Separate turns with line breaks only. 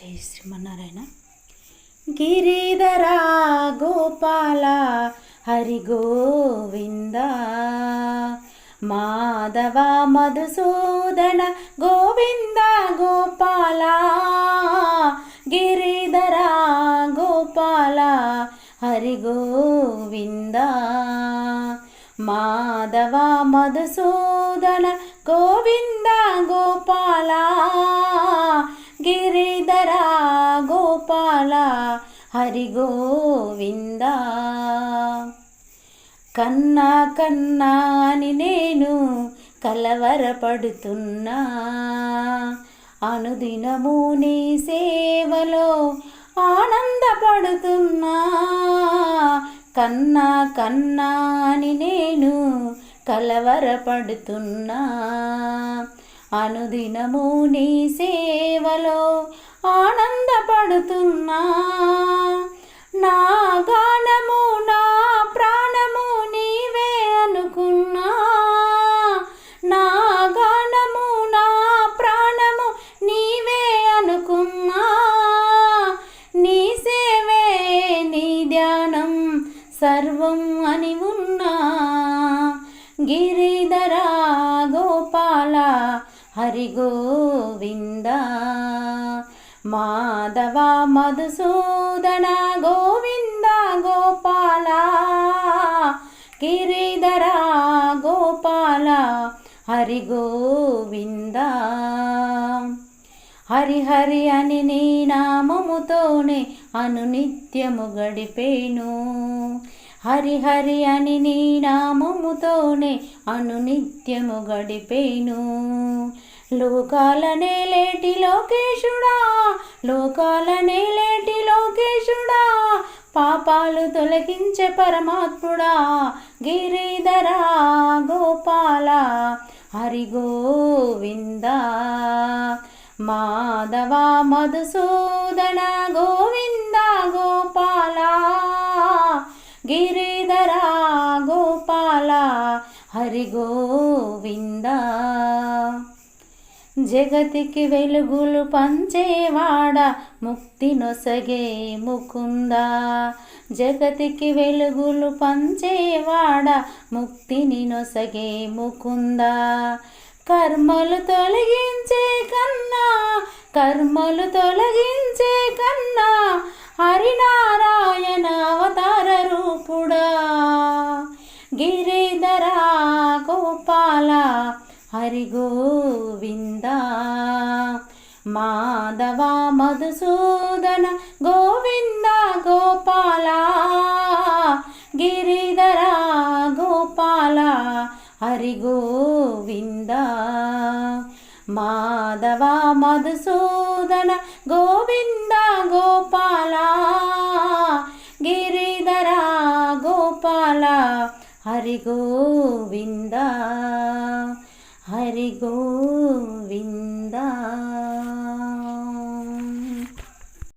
జై శ్రీమన్నారాయణ గిరిధరా గోపాల హరి గోవింద మాధవ మధుసూదన గోవింద గోపాల. గిరిధర గోపాల హరి గోవింద మాధవ మధుసూదన గోవింద గోపాలా. హరి గోవింద. కన్నా కన్నా అని నేను కలవరపడుతున్నా. అనుదినము నీ సేవలో ఆనందపడుతున్నా. కన్నా కన్నా అని నేను కలవరపడుతున్నా. అనుదినము నీ సేవలో ఆనందపడుతున్నా. నా గానము నా ప్రాణము నీవే అనుకున్నా. నా గానము నా ప్రాణము నీవే అనుకున్నా. నీ సేవే నీ ధ్యానం సర్వం అని ఉన్నా. గిరిధర గోపాల హరి గోవింద. మాధవ మధుసూదన గోవింద గోపాల గిరిధర గోపాల హరి గోవింద. హరి హరి అని నీ నామముతోనే అనునిత్యము గడిపేను. హరి హరి అని నీ నామముతోనే అనునిత్యము గడిపేను. లోకాలనే లేటి లోకేశుడా లోకాలనే లేటి లోకేశుడా పాపాలు తొలగించే పరమాత్ముడా గిరిధరా గోపాల హరి గోవింద మాధవ మధుసూదన గోవింద గోపాల గిరిధర గోపాల హరి గోవిందా జగతికి వెలుగులు పంచేవాడ ముక్తి నొసగే ముకుంద. జగతికి వెలుగులు పంచేవాడ ముక్తిని నొసగే ముకుంద. కర్మలు తొలగించే కన్నా కర్మలు తొలగించే కన్నా హరినారాయణ అవతార రూపుడా. గిరి హరి గోవింద మాధవ మధుసూదన గోవింద గోపాల. గిరిధర గోపాల హరి గోవింద మాధవ మధుసూదన గోవింద గోపాల. గిరిధర గోపాల హరి గోవిందా హరి గోవింద